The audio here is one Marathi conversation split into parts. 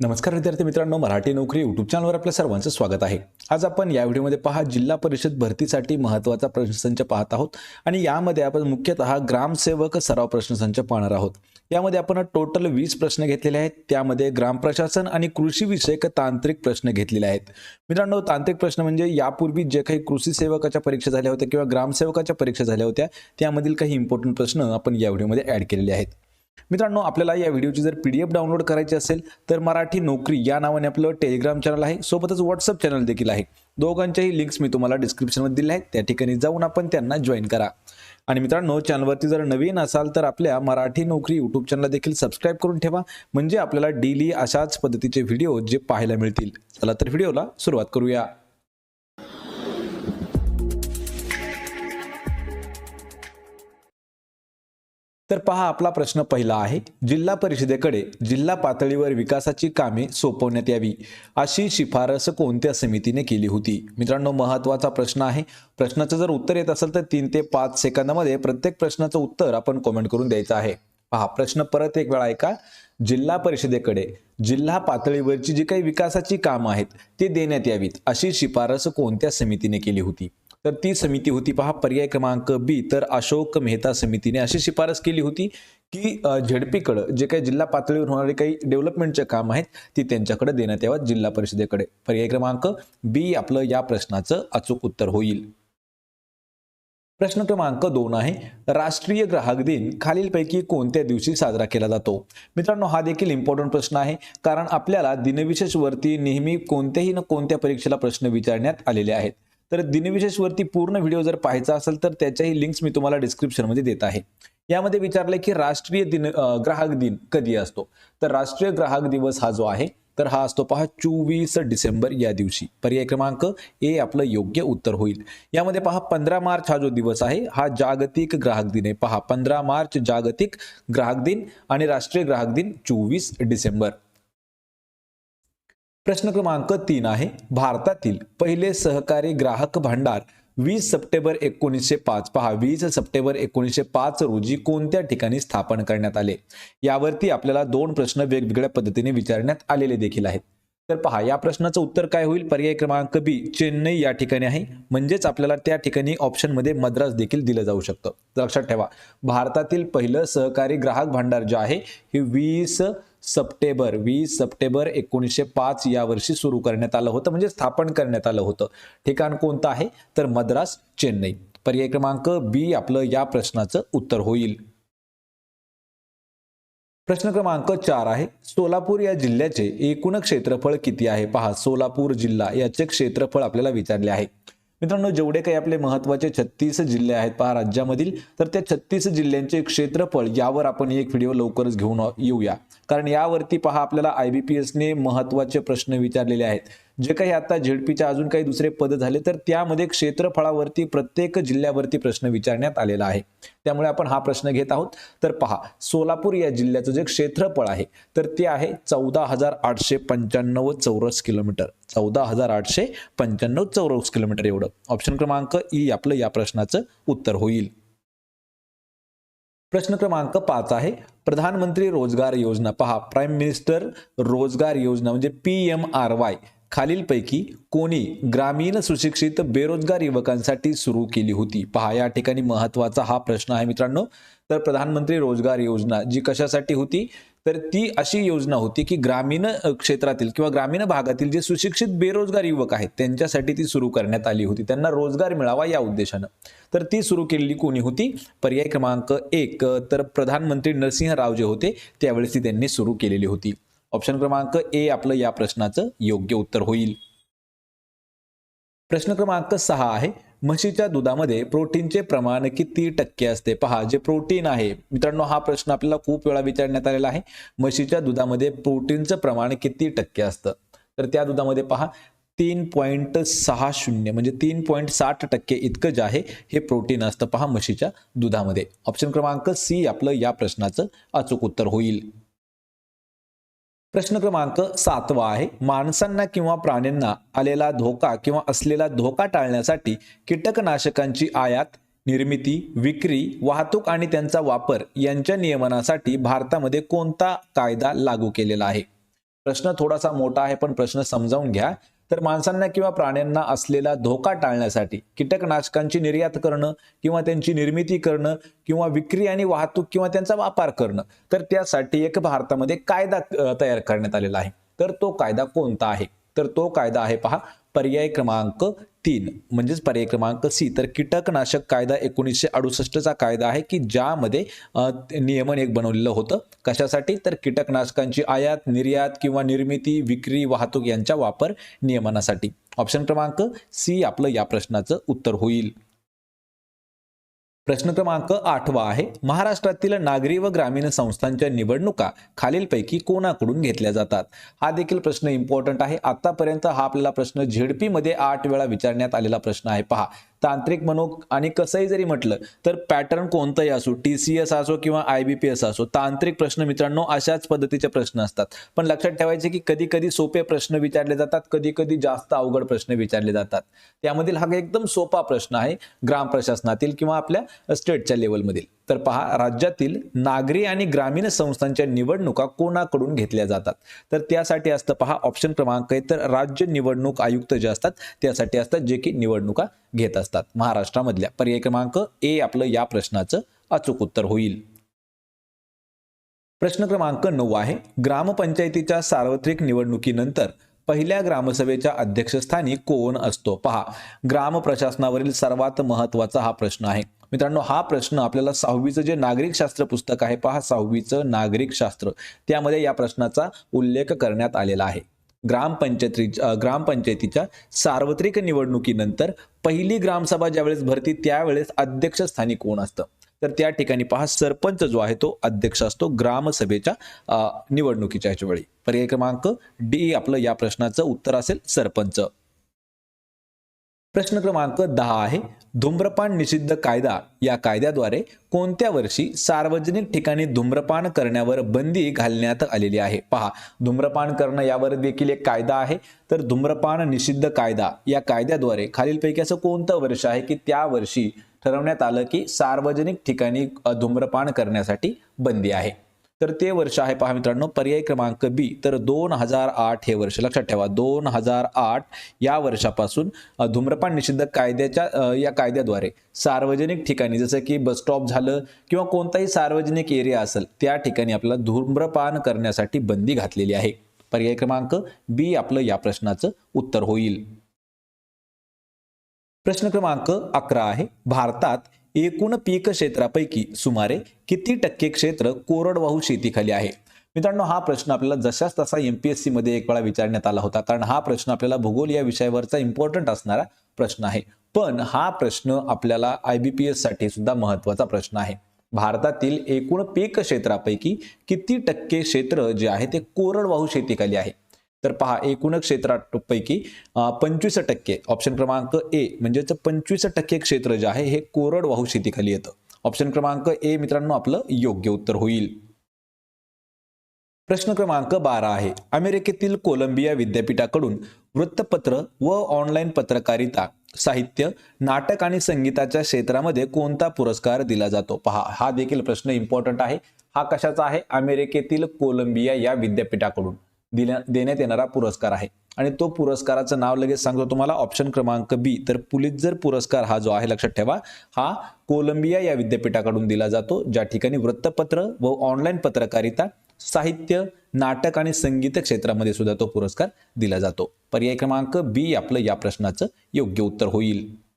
नमस्कार विद्यार्थी मित्रांनो मराठी नोकरी यूट्यूब चॅनलवर आपल्या सर्वांचं स्वागत आहे. आज आपण या व्हिडिओमध्ये पहा जिल्हा परिषद भरतीसाठी महत्त्वाचा प्रश्नसंच पाहत आहोत आणि यामध्ये आपण मुख्यतः ग्रामसेवक सराव प्रश्नसंच पाहणार आहोत. यामध्ये आपण टोटल वीस प्रश्न घेतलेले आहेत. त्यामध्ये ग्रामप्रशासन आणि कृषी विषयक तांत्रिक प्रश्न घेतलेले आहेत. मित्रांनो तांत्रिक प्रश्न म्हणजे यापूर्वी जे काही कृषी सेवकाच्या परीक्षा झाल्या होत्या किंवा ग्रामसेवकाच्या परीक्षा झाल्या होत्या त्यामधील काही इम्पॉर्टंट प्रश्न आपण या व्हिडिओमध्ये ॲड केलेले आहेत. मित्रांनो आपल्याला या व्हिडिओची जर पी डी एफ डाउनलोड करायची असेल तर मराठी नोकरी या नावाने आपलं टेलिग्राम चॅनल आहे. सोबतच व्हॉट्सअप चॅनल देखील आहे. दोघांच्याही लिंक्स मी तुम्हाला डिस्क्रिप्शनमध्ये दिल्या आहेत. त्या ठिकाणी जाऊन आपण त्यांना जॉईन करा. आणि मित्रांनो चॅनलवरती जर नवीन असाल तर आपल्या मराठी नोकरी यूट्यूब चॅनलला देखील सबस्क्राईब करून ठेवा. म्हणजे आपल्याला डेली अशाच पद्धतीचे व्हिडिओ जे पाहायला मिळतील. चला तर व्हिडिओला सुरुवात करूया. तर पहा आपला प्रश्न पहिला आहे जिल्हा परिषदेकडे जिल्हा पातळीवर विकासाची कामे सोपवण्यात यावी अशी शिफारस कोणत्या समितीने केली होती? मित्रांनो महत्त्वाचा प्रश्न आहे. प्रश्नाचं जर उत्तर येत असेल तर तीन ते पाच सेकंदामध्ये प्रत्येक प्रश्नाचं उत्तर आपण कॉमेंट करून द्यायचं आहे. पहा प्रश्न परत एक वेळा ऐका. जिल्हा परिषदेकडे जिल्हा पातळीवरची जी काही विकासाची कामं आहेत ते देण्यात यावीत अशी शिफारस कोणत्या समितीने केली होती? तर ती समिती होती. पहा पर्याय क्रमांक बी. तर अशोक मेहता समितीने अशी शिफारस केली होती की झेडपीकडं जे काही जिल्हा पातळीवर होणारे काही डेव्हलपमेंटचे काम आहेत ती त्यांच्याकडे देण्यात यावं जिल्हा परिषदेकडे. पर्याय क्रमांक बी आपलं या प्रश्नाचं अचूक उत्तर होईल. प्रश्न क्रमांक दोन आहे. राष्ट्रीय ग्राहक दिन खालीलपैकी कोणत्या दिवशी साजरा केला जातो? मित्रांनो हा देखील इम्पॉर्टंट प्रश्न आहे. कारण आपल्याला दिनविशेष वरती नेहमी कोणत्याही ना कोणत्या परीक्षेला प्रश्न विचारण्यात आलेले आहेत. तर दिनविशेषवरती पूर्ण व्हिडिओ जर पाहायचा असेल तर त्याच्याही लिंक्स मी तुम्हाला डिस्क्रिप्शनमध्ये देत आहे. यामध्ये विचारलंय की राष्ट्रीय दिन ग्राहक दिन कधी असतो? तर राष्ट्रीय ग्राहक दिवस हा जो आहे तर हा असतो पहा चोवीस डिसेंबर या दिवशी. पर्याय क्रमांक ए आपलं योग्य उत्तर होईल. यामध्ये पहा पंधरा मार्च हा जो दिवस आहे हा जागतिक ग्राहक दिन आहे. पहा पंधरा मार्च जागतिक ग्राहक दिन आणि राष्ट्रीय ग्राहक दिन चोवीस डिसेंबर. प्रश्न क्रमांक तीन आहे. भारतातील पहिले सहकारी ग्राहक भांडार वीस सप्टेंबर एकोणीसशे पाच. पहा वीस सप्टेंबर एकोणीसशे पाच रोजी कोणत्या ठिकाणी स्थापन करण्यात आले? यावरती आपल्याला दोन प्रश्न वेगवेगळ्या पद्धतीने विचारण्यात आलेले देखील आहेत. तर पहा या प्रश्नाचं उत्तर काय होईल? पर्याय क्रमांक बी चेन्नई या ठिकाणी आहे. म्हणजेच आपल्याला त्या ठिकाणी ऑप्शनमध्ये मद्रास देखील दिलं जाऊ शकतं. लक्षात ठेवा भारतातील पहिलं सहकारी ग्राहक भांडार जे आहे हे वीस सप्टेंबर वीस सप्टेंबर एकोणीसशे पाच या वर्षी सुरू करण्यात आलं होतं म्हणजे स्थापन करण्यात आलं होतं. ठिकाण कोणतं आहे? तर मद्रास चेन्नई. पर्याय क्रमांक बी आपलं या प्रश्नाचं उत्तर होईल. प्रश्न क्रमांक चार आहे सोलापूर या जिल्ह्याचे एकूण क्षेत्रफळ किती आहे? पहा सोलापूर जिल्हा याचे क्षेत्रफळ आपल्याला विचारले आहे. मित्रांनो जेवढे काही आपले महत्त्वाचे छत्तीस जिल्हे आहेत पहा राज्यामधील तर त्या छत्तीस जिल्ह्यांचे क्षेत्रफळ यावर आपण एक व्हिडिओ लवकरच घेऊन येऊया. कारण यावरती पहा आपल्याला आय बी पी एसने महत्त्वाचे प्रश्न विचारलेले आहेत. जे काही आता झेडपीच्या अजून काही दुसरे पद झाले तर त्यामध्ये क्षेत्रफळावरती प्रत्येक जिल्ह्यावरती प्रश्न विचारण्यात आलेला आहे. त्यामुळे आपण हा प्रश्न घेत आहोत. तर पहा सोलापूर या जिल्ह्याचं जे क्षेत्रफळ आहे तर ते आहे चौदा हजार आठशे पंच्याण्णव चौरस किलोमीटर. चौदा हजार आठशे पंच्याण्णव चौरस किलोमीटर एवढं. ऑप्शन क्रमांक ई आपलं या प्रश्नाचं उत्तर होईल. प्रश्न क्रमांक पाच आहे. प्रधानमंत्री रोजगार योजना. पहा प्राईम मिनिस्टर रोजगार योजना म्हणजे पी एम आर वाय खालीलपैकी कोणी ग्रामीण सुशिक्षित बेरोजगार युवकांसाठी सुरू केली होती? पहा या ठिकाणी महत्त्वाचा हा प्रश्न आहे मित्रांनो. तर प्रधानमंत्री रोजगार योजना जी कशासाठी होती? तर ती अशी योजना होती की ग्रामीण क्षेत्रातील किंवा ग्रामीण भागातील जे सुशिक्षित बेरोजगार युवक आहेत त्यांच्यासाठी ती सुरू करण्यात आली होती. त्यांना रोजगार मिळावा या उद्देशानं. तर ती सुरू केलेली कोणी होती? पर्याय क्रमांक एक तर प्रधानमंत्री नरसिंह राव जे होते त्यावेळेस ती त्यांनी सुरू केलेली होती. ऑप्शन क्रमांक ए आपलं या प्रश्नाचं योग्य उत्तर होईल. प्रश्न क्रमांक सहा आहे. म्हशीच्या दुधामध्ये प्रोटीनचे प्रमाण किती टक्के असते? पहा जे प्रोटीन आहे मित्रांनो हा प्रश्न आपल्याला खूप वेळा विचारण्यात आलेला आहे. म्हशीच्या दुधामध्ये प्रोटीनचं प्रमाण किती टक्के असतं? तर त्या दुधामध्ये पहा तीन पॉईंट सहा शून्य म्हणजे तीन पॉईंट साठ टक्के इतकं जे आहे हे प्रोटीन असतं पहा म्हशीच्या दुधामध्ये. ऑप्शन क्रमांक सी आपलं या प्रश्नाचं अचूक उत्तर होईल. प्रश्न क्रमांक सातवा आहे. माणसांना किंवा प्राण्यांना आलेला धोका किंवा असलेला धोका टाळण्यासाठी कीटकनाशकांची आयात निर्मिती विक्री वाहतूक आणि त्यांचा वापर यांच्या नियमनासाठी भारतामध्ये कोणता कायदा लागू केलेला आहे? प्रश्न थोडासा मोठा आहे पण प्रश्न समजावून घ्या. तर माणसांना किंवा प्राण्यांना असलेला धोका टाळण्यासाठी कीटकनाशकांची निर्यात करणं किंवा त्यांची निर्मिती करणं किंवा विक्री आणि वाहतूक किंवा त्यांचा वापर करणं तर त्यासाठी एक भारतामध्ये कायदा तयार करण्यात आलेला आहे. तर तो कायदा कोणता आहे? तर तो कायदा आहे पहा पर्याय क्रमांक तीन. म्हणजेच पर्याय क्रमांक सी. तर कीटकनाशक कायदा एकोणीसशे अडुसष्टचा कायदा आहे की ज्यामध्ये नियमन एक बनवलेलं होतं. कशासाठी? तर कीटकनाशकांची आयात निर्यात किंवा निर्मिती विक्री वाहतूक यांच्या वापर नियमनासाठी. ऑप्शन क्रमांक सी आपलं या प्रश्नाचं उत्तर होईल. प्रश्न क्रमांक आठवा आहे. महाराष्ट्रातील नागरी व ग्रामीण संस्थांच्या निवडणुका खालीलपैकी कोणाकडून घेतल्या जातात? हा देखील प्रश्न इम्पॉर्टंट आहे. आतापर्यंत हा आपल्याला प्रश्न झेडपी मध्ये आठ वेळा विचारण्यात आलेला प्रश्न आहे. पहा. तांत्रिक म्हणू आणि कसंही जरी म्हटलं तर पॅटर्न कोणतंही असो टी सी एस असो किंवा आय बी पी एस असो तांत्रिक प्रश्न मित्रांनो अशाच पद्धतीचे प्रश्न असतात. पण लक्षात ठेवायचे की कधी कधी सोपे प्रश्न विचारले जातात कधी कधी जास्त अवघड प्रश्न विचारले जातात. त्यामधील हा एकदम सोपा प्रश्न आहे ग्राम प्रशासनातील किंवा आपल्या स्टेटच्या लेवलमधील. तर पहा राज्यातील नागरी आणि ग्रामीण संस्थांच्या निवडणुका कोणाकडून घेतल्या जातात? तर त्यासाठी असतं पहा ऑप्शन क्रमांक आहे तर राज्य निवडणूक आयुक्त जे असतात त्यासाठी असतात जे की निवडणुका घेत असतात. महाराष्ट्रामधल्या पर्याय क्रमांक ए आपलं या प्रश्नाचं अचूक उत्तर होईल. प्रश्न क्रमांक नऊ आहे. ग्रामपंचायतीच्या सार्वत्रिक निवडणुकीनंतर पहिल्या ग्रामसभेच्या अध्यक्षस्थानी कोण असतो? पहा ग्राम प्रशासनावरील सर्वात महत्त्वाचा हा प्रश्न आहे. मित्रांनो हा प्रश्न आपल्याला सहावीचं जे नागरिक शास्त्र पुस्तक आहे पहा सहावीचं नागरिक शास्त्र. त्यामध्ये या प्रश्नाचा उल्लेख करण्यात आलेला आहे. ग्रामपंचायती ग्रामपंचायतीच्या सार्वत्रिक निवडणुकीनंतर पहिली ग्रामसभा ज्यावेळेस भरती त्यावेळेस अध्यक्षस्थानी कोण असतं? तर त्या ठिकाणी पहा सरपंच जो आहे तो अध्यक्ष असतो ग्रामसभेच्या निवडणुकीच्या वेळी. पर्याय क्रमांक डी आपलं या प्रश्नाचं उत्तर असेल सरपंच. प्रश्न क्रमांक दहा आहे. धूम्रपान निषिद्ध कायदा या कायद्याद्वारे कोणत्या वर्षी सार्वजनिक ठिकाणी धूम्रपान करण्यावर बंदी घालण्यात आलेली आहे? पहा धूम्रपान करणं यावर देखील एक कायदा आहे. तर धूम्रपान निषिद्ध कायदा या कायद्याद्वारे खालीलपैकी असं कोणतं वर्ष आहे की त्या वर्षी ठरवण्यात आलं की सार्वजनिक ठिकाणी धूम्रपान करण्यासाठी बंदी आहे? तर ते वर्ष आहे पहा मित्रांनो पर्याय क्रमांक बी तर दोन हजार आठ हे वर्ष लक्षात ठेवा. दोन हजार आठ या वर्षापासून धूम्रपान निषिद्ध कायद्याच्या या कायद्याद्वारे सार्वजनिक ठिकाणी जसं की बस स्टॉप झालं किंवा कोणताही सार्वजनिक एरिया असेल त्या ठिकाणी आपल्याला धूम्रपान करण्यासाठी बंदी घातलेली आहे. पर्याय क्रमांक बी आपलं या प्रश्नाचं उत्तर होईल. प्रश्न क्रमांक अकरा आहे. भारतात एकूण पीक क्षेत्रापैकी सुमारे किती टक्के क्षेत्र कोरडवाहू शेतीखाली आहे? मित्रांनो हा प्रश्न आपल्याला जशाच तसा एमपीएससी मध्ये एक वेळा विचारण्यात आला होता. कारण हा प्रश्न आपल्याला भूगोल या विषयावरचा इम्पॉर्टंट असणारा प्रश्न आहे. पण हा प्रश्न आपल्याला आय बी पी एससाठी सुद्धा महत्त्वाचा प्रश्न आहे. भारतातील एकूण पीक क्षेत्रापैकी किती टक्के क्षेत्र जे आहे ते कोरडवाहू शेतीखाली आहे? तर पहा एकूण क्षेत्रापैकी पंचवीस टक्के ऑप्शन क्रमांक ए म्हणजेच पंचवीस टक्के क्षेत्र जे आहे हे कोरडवाहू शेतीखाली येतं. ऑप्शन क्रमांक ए मित्रांनो आपलं योग्य उत्तर होईल. प्रश्न क्रमांक बारा आहे. अमेरिकेतील कोलंबिया विद्यापीठाकडून वृत्तपत्र व ऑनलाईन पत्रकारिता साहित्य नाटक आणि संगीताच्या क्षेत्रामध्ये कोणता पुरस्कार दिला जातो? पहा हा देखील प्रश्न इम्पॉर्टंट आहे. हा कशाचा आहे? अमेरिकेतील कोलंबिया या विद्यापीठाकडून. दिल्या देण्यात येणारा पुरस्कार आहे. आणि तो पुरस्काराचं नाव लगेच सांगतो तुम्हाला. ऑप्शन क्रमांक बी तर पुलितजर पुरस्कार हा जो आहे लक्षात ठेवा हा कोलंबिया या विद्यापीठाकडून दिला जातो ज्या ठिकाणी वृत्तपत्र व ऑनलाईन पत्रकारिता साहित्य नाटक आणि संगीत क्षेत्रामध्ये सुद्धा तो पुरस्कार दिला जातो. पर्याय क्रमांक बी आपलं या प्रश्नाचं योग्य उत्तर होईल.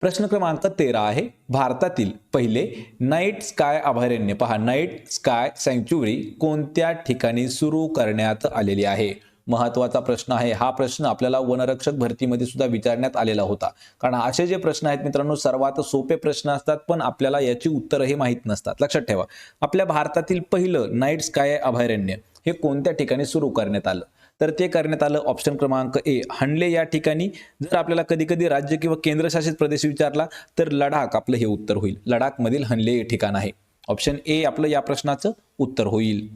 प्रश्न क्रमांक तेरा आहे. भारतातील पहिले नाईट स्काय अभयारण्य पहा. नाईट स्काय सँक्च्युरी कोणत्या ठिकाणी सुरू करण्यात आलेली आहे? महत्त्वाचा प्रश्न आहे. हा प्रश्न आपल्याला वनरक्षक भरतीमध्ये सुद्धा विचारण्यात आलेला होता. कारण असे जे प्रश्न आहेत मित्रांनो सर्वात सोपे प्रश्न असतात पण आपल्याला याची उत्तरं हे माहीत नसतात. लक्षात ठेवा. आपल्या भारतातील पहिलं नाईट स्काय अभयारण्य हे कोणत्या ठिकाणी सुरू करण्यात आलं? तर ते करण्यात आलं ऑप्शन क्रमांक ए हंडले या ठिकाणी जर आपल्याला कधी कधी राज्य किंवा केंद्रशासित प्रदेश विचारला तर लडाख आपलं हे उत्तर होईल. लडाखमधील हंडले हे ठिकाण आहे. ऑप्शन ए आपलं या प्रश्नाचं उत्तर होईल.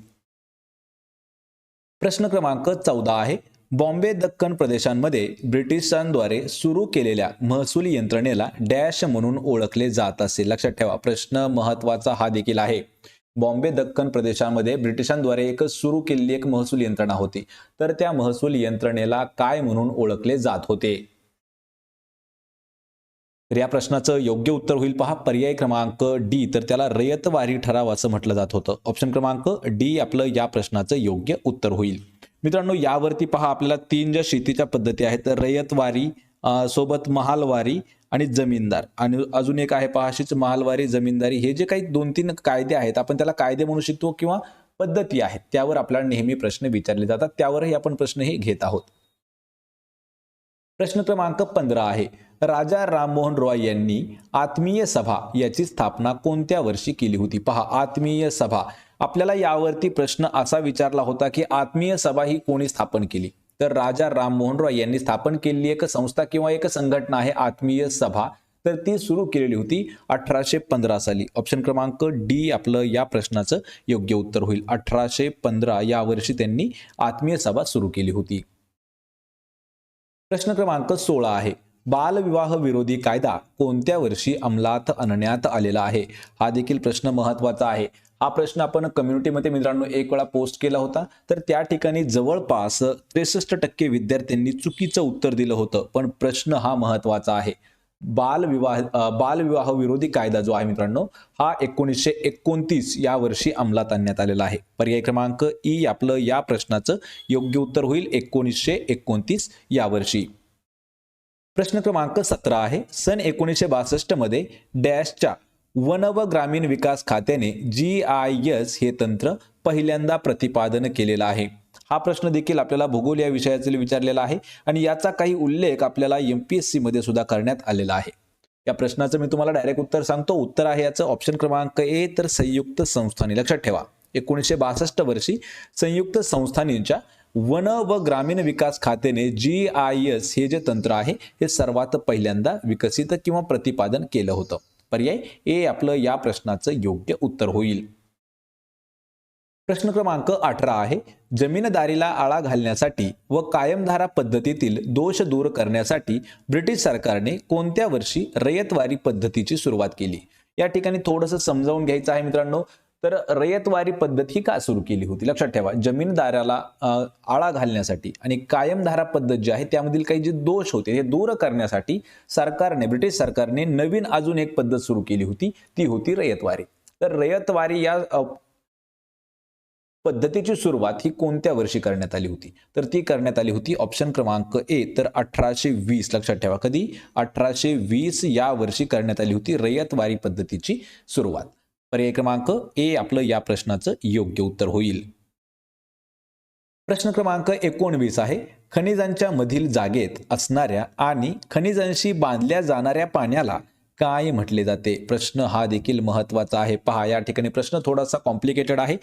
प्रश्न क्रमांक चौदा आहे. बॉम्बे दक्कन प्रदेशांमध्ये ब्रिटिशांद्वारे सुरू केलेल्या महसूल यंत्रणेला डॅश म्हणून ओळखले जात असे. लक्षात ठेवा प्रश्न महत्त्वाचा हा देखील आहे. बॉम्बे दक्कन प्रदेशामध्ये ब्रिटिशांद्वारे एक सुरू केलेली एक महसूल यंत्रणा होती. तर त्या महसूल यंत्रणेला काय म्हणून ओळखले जात होते? तर या प्रश्नाचं योग्य उत्तर होईल पहा. पर्याय क्रमांक डी. तर त्याला रयतवारी ठराव असं म्हटलं जात होतं. ऑप्शन क्रमांक डी आपलं या प्रश्नाचं योग्य उत्तर होईल. मित्रांनो यावरती पहा आपल्याला तीन ज्या शेतीच्या पद्धती आहेत तर रयतवारी सोबत महालवारी आणि जमीनदार. आणि अजून एक आहे पहाशीच मालवारी जमीनदारी हे जे काही दोन तीन कायदे आहेत आपण त्याला कायदे म्हणू शकतो किंवा पद्धती आहेत त्यावर आपल्याला नेहमी प्रश्न विचारले जातात. त्यावरही आपण प्रश्न हे घेत आहोत. प्रश्न क्रमांक पंधरा आहे. राजा राममोहन रॉय यांनी आत्मीय सभा याची स्थापना कोणत्या वर्षी केली होती? पहा आत्मीय सभा. आपल्याला यावरती प्रश्न असा विचारला होता की आत्मीय सभा ही कोणी स्थापन केली? तर राजा राममोहन रॉय यांनी स्थापन केलेली एक संस्था किंवा एक संघटना आहे आत्मीय सभा. तर ती सुरू केलेली होती अठराशे पंधरा साली. ऑप्शन क्रमांक डी आपलं या प्रश्नाचं योग्य उत्तर होईल. अठराशे पंधरा या वर्षी त्यांनी आत्मीय सभा सुरू केली होती. प्रश्न क्रमांक सोळा आहे. बालविवाह विरोधी कायदा कोणत्या वर्षी अंमलात आणण्यात आलेला आहे? हा देखील प्रश्न महत्त्वाचा आहे. हा प्रश्न आपण कम्युनिटीमध्ये मित्रांनो एक वेळा पोस्ट केला होता. तर त्या ठिकाणी जवळपास त्रेसष्ट टक्के विद्यार्थ्यांनी चुकीचं उत्तर दिलं होतं. पण प्रश्न हा महत्त्वाचा आहे. बालविवाह बालविवाह विरोधी कायदा जो आहे मित्रांनो हा एकोणीसशे एकोणतीस या वर्षी अंमलात आणण्यात आलेला आहे. पर्याय क्रमांक ई आपलं या प्रश्नाचं योग्य उत्तर होईल एकोणीसशे एकोणतीस या वर्षी. प्रश्न क्रमांक सतरा आहे. सन एकोणीसशे बासष्टमध्ये डॅशच्या वन व ग्रामीण विकास खात्याने जी आय एस हे तंत्र पहिल्यांदा प्रतिपादन केलेलं आहे. हा प्रश्न देखील आपल्याला भूगोल या विषयातील विचारलेला आहे आणि याचा काही उल्लेख आपल्याला एम पी एस सी मध्ये सुद्धा करण्यात आलेला आहे. या प्रश्नाचं मी तुम्हाला डायरेक्ट उत्तर सांगतो. उत्तर आहे याचं ऑप्शन क्रमांक ए तर संयुक्त संस्थानी. लक्षात ठेवा. एकोणीसशे बासष्ट वर्षी संयुक्त संस्थानींच्या वन व ग्रामीण विकास खात्याने जी आय एस हे जे तंत्र आहे हे सर्वात पहिल्यांदा विकसित किंवा प्रतिपादन केलं होतं. पर्याय ए आपलं या प्रश्नाचं योग्य उत्तर होईल. प्रश्न क्रमांक अठरा आहे. जमीनदारीला आळा घालण्यासाठी व कायमधारा पद्धतीतील दोष दूर करण्यासाठी ब्रिटिश सरकारने कोणत्या वर्षी रयतवारी पद्धतीची सुरुवात केली? या ठिकाणी थोडंसं समजावून घ्यायचं आहे मित्रांनो. तर रयतवारी पद्धत ही का सुरू केली होती? लक्षात ठेवा जमीनदाराला आळा घालण्यासाठी आणि कायमधारा पद्धत जी आहे त्यामधील काही जे दोष होते हे दूर करण्यासाठी सरकारने ब्रिटिश सरकारने नवीन अजून एक पद्धत सुरू केली होती ती होती रयतवारी. तर रयतवारी या पद्धतीची सुरुवात ही कोणत्या वर्षी करण्यात आली होती? तर ती करण्यात आली होती ऑप्शन क्रमांक ए तर अठराशे वीस. लक्षात ठेवा कधी? अठराशे वीस या वर्षी करण्यात आली होती रयतवारी पद्धतीची सुरुवात. पर्याय क्रमांक ए आपलं या प्रश्नाचं योग्य उत्तर होईल. प्रश्न क्रमांक एकोणवीस आहे. खनिजांच्या मधील जागेत असणाऱ्या आणि खनिजांशी बांधल्या जाणाऱ्या पाण्याला काय म्हटले जाते? प्रश्न हा देखील महत्त्वाचा आहे. पहा या ठिकाणी प्रश्न थोडासा कॉम्प्लिकेटेड आहे.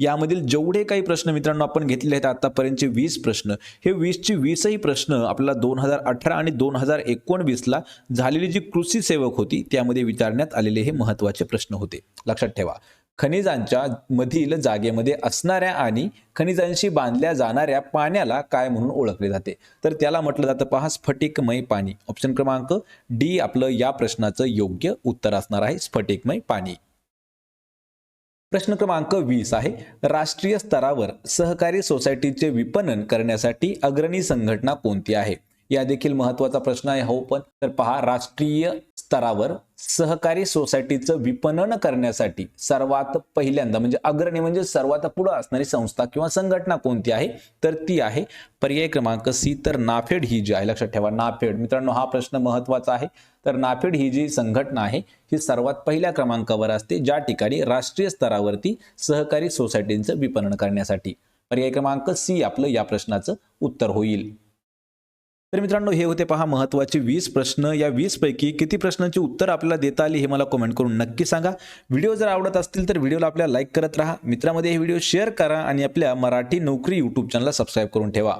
यामधील जेवढे काही प्रश्न मित्रांनो आपण घेतलेले आहेत आतापर्यंतचे वीस प्रश्न हे वीसचे वीसही प्रश्न आपल्याला दोन हजार अठरा आणि दोन हजार एकोणवीसला झालेली जी कृषी सेवक होती त्यामध्ये विचारण्यात आलेले हे महत्त्वाचे प्रश्न होते. लक्षात ठेवा खनिजांच्या मधील जागेमध्ये असणाऱ्या आणि खनिजांशी बांधल्या जाणाऱ्या पाण्याला काय म्हणून ओळखले जाते? तर त्याला म्हटलं जातं पहा स्फटिकमय पाणी. ऑप्शन क्रमांक डी आपलं या प्रश्नाचं योग्य उत्तर असणार आहे स्फटिकमय पाणी. प्रश्न क्रमांक वीस आहे. राष्ट्रीय स्तरावर सहकारी सोसायटीचे विपणन करण्यासाठी अग्रणी संघटना कोणती आहे? या देखील महत्त्वाचा प्रश्न आहे. हो पण तर पहा राष्ट्रीय स्तरावर सहकारी सोसायटीचं विपणन करण्यासाठी सर्वात पहिल्यांदा म्हणजे अग्रणी म्हणजे सर्वात पुढे असणारी संस्था किंवा संघटना कोणती आहे? तर ती आहे पर्याय क्रमांक सी तर नाफेड ही जी आहे लक्षात ठेवा नाफेड. मित्रांनो हा प्रश्न महत्त्वाचा आहे. तर नाफेड ही जी संघटना आहे ही सर्वात पहिल्या क्रमांकावर असते ज्या ठिकाणी राष्ट्रीय स्तरावरती सहकारी सोसायटींचं विपणन करण्यासाठी. पर्याय क्रमांक सी आपलं या प्रश्नाचं उत्तर होईल. तर मित्रांनो हे होते पहा महत्त्वाचे वीस प्रश्न. या वीस पैकी किती प्रश्नांची उत्तर आपल्याला देता आली हे मला कमेंट करून नक्की सांगा. व्हिडिओ जर आवडत असतील तर व्हिडिओला आपल्या लाईक करत राहा. मित्रांमध्ये हे व्हिडिओ शेअर करा आणि आपल्या मराठी नोकरी यूट्यूब चॅनलला सबस्क्राईब करून ठेवा.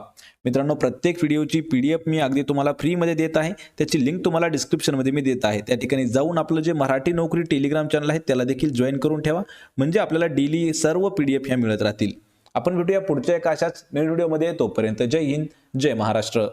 मित्रांनो प्रत्येक व्हिडिओची पी डी एफ मी अगदी तुम्हाला फ्रीमध्ये देत आहे. त्याची लिंक तुम्हाला डिस्क्रिप्शनमध्ये मी देत आहे. त्या ठिकाणी जाऊन आपलं जे मराठी नोकरी टेलिग्राम चॅनल आहे त्याला देखील जॉईन करून ठेवा. म्हणजे आपल्याला डेली सर्व पी डी एफ ह्या मिळत राहतील. आपण भेटूया पुढच्या एका अशाच नवीन व्हिडिओमध्ये तोपर्यंत जय हिंद जय महाराष्ट्र.